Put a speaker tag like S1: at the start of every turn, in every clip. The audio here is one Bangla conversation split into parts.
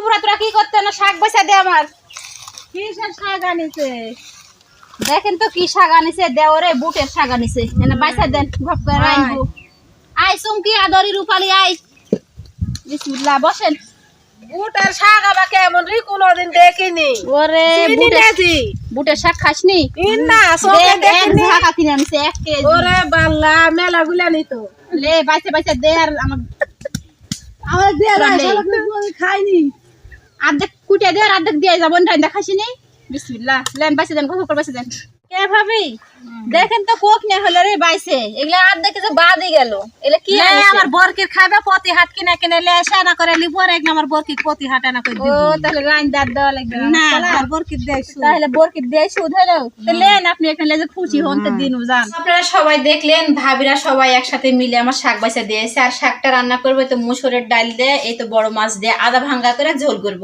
S1: উপরে তোরা কি করতে না? শাক বসা দে আমার।
S2: কিসের শাক আনিছে?
S1: দেখেন তো কি শাক আনিছে দেওরে বুটের শাক আনিছে। এনে বাইসা দেন ঘপ করে
S2: আয়।
S1: আই চুমকি আদরি রূপালি আই বিসমিল্লাহ বসেন।
S2: বুটার শাক আবার কেমন রে? কোনোদিন দেখিনি।
S1: ওরে বুটের বুটের শাক খাসনি?
S2: না চোখে দেখিনি।
S1: ঝাঁকা কিনে আনছে এক কেজি।
S2: ওরে বাল্লা মেলা গুলা নিত
S1: লে বাইসে বাইসে দে আর আমার
S2: আমার তুই কোনোদিন খাইনি।
S1: আর্ধেক কুটে দে আর আর্ধেক দিয়ে যাব টাইম দেখাসিনি বিসমিল্লা লেন পাইছে দেন, কত করে দেন? কে ভাবি? দেখেন তো কোক নিয়ে হলো রে বাইসে এগুলা আর্ধেক যে বাদই গেল। এগুলা কি
S2: লে, আমার বরকির খাবে প্রতি হাট কিনে কিনে লে এসে না করে লিব এক আমার বরকির প্রতি হাট না করে
S1: ও তাহলে লাইন দাঁত দেওয়া লাগবে
S2: না।
S1: না
S2: আর বরকির দেয়
S1: তাহলে বোরকি দিয়ে সুদ লেন আপনি এখানে যে খুশি হন তো দিন যান। আপনারা সবাই দেখলেন ভাবিরা সবাই একসাথে মিলে আমার শাক বাইসা দিয়েছে। আর শাকটা রান্না করব তো মুসুরের ডাল দিয়ে এই তো বড় মাছ দিয়ে আদা ভাঙ্গা করে ঝোল করব।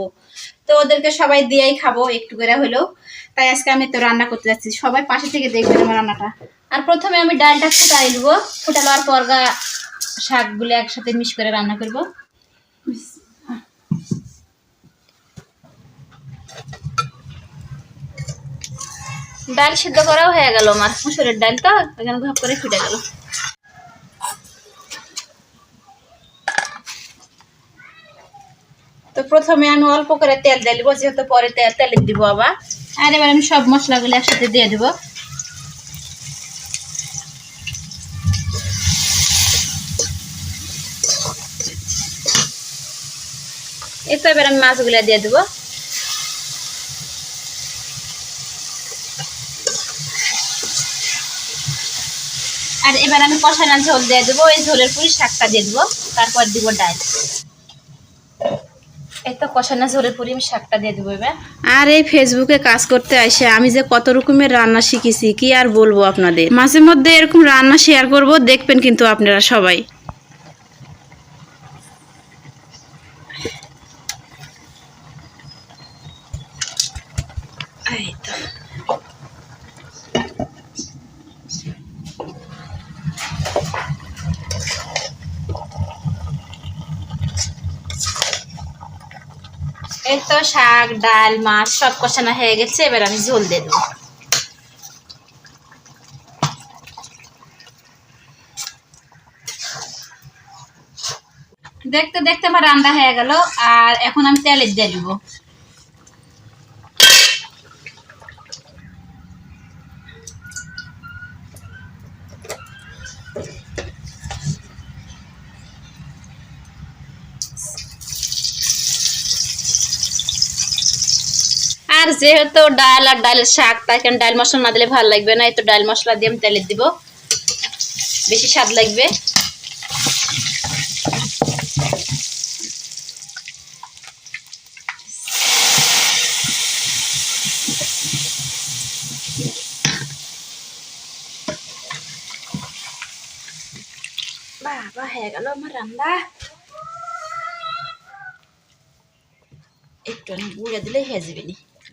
S1: তো ওদেরকে সবাই দিয়েই খাব, একটু করে হলেও। তাই আজকে আমি তো রান্না করতে যাচ্ছি। সবাই পাশে থেকে দেখবেন আমার রান্নাটা। আর প্রথমে আমি ডালটা ফুটাই নেব। ফুটানোর পর গা শাকগুলো একসাথে মিশ করে রান্না করব। ডাল সিদ্ধ করাও হয়ে গেল আমার। মুসুরের ডাল তো এখানে ভাব করে ফুটে গেল। তো প্রথমে আমি অল্প করে তেল দিয়ে দিব, যেহেতু পরে তেল তেলে দিব আবার। আর এবার আমি সব মশলাগুলো একসাথে দিয়ে দেবো। এই তো এবার আমি মাছগুলো দিয়ে দেবো। আর এবার আমি কষানা ঝোল দিয়ে দেবো এই ঝোলের পুরি শাকটা দিয়ে দেবো, তারপর দিব ডাল। এই তো কষানা ঝোলের পুরি, আমি শাকটা দিয়ে দেবো এবার।
S3: আর এই ফেসবুকে কাজ করতে আসে, আমি যে কত রকমের রান্না শিখেছি, কি আর বলব আপনাদের? মাঝে মধ্যে এরকম রান্না শেয়ার করব, দেখবেন কিন্তু আপনারা সবাই। এই তো
S1: শাক, ডাল, মাছ, সব কষানো হয়ে গেছে, এবার আমি ঝোল দেব। দেখতে দেখতে আমার রান্না হয়ে গেল, আর এখন আমি তেলের দিয়ে দিব। আর যেহেতু ডাল আর ডালের শাক, তাই কারণ ডাল মশলা না দিলে ভালো লাগবে না। এই তো ডাল মশলা দিয়ে আমি তেলে দিব। বেশি স্বাদ লাগবে। বাবা, হয়ে গেল আমার রান্না। একটু গুঁড়ে দিলে হয়ে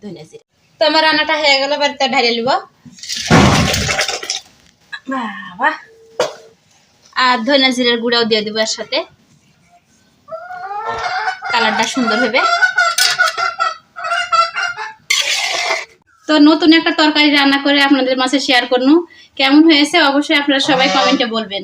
S1: ধনে জিরে তো আমার রান্নাটা হয়ে গেল এবার তা ঢালে নিব বাবা। আর ধনে জিরের গুঁড়াও দিয়ে দেবো এর সাথে কালারটা সুন্দর হবে তো নতুন একটা তরকারি রান্না করে আপনাদের মাঝে শেয়ার করুন। কেমন হয়েছে? অবশ্যই আপনারা সবাই কমেন্টে বলবেন।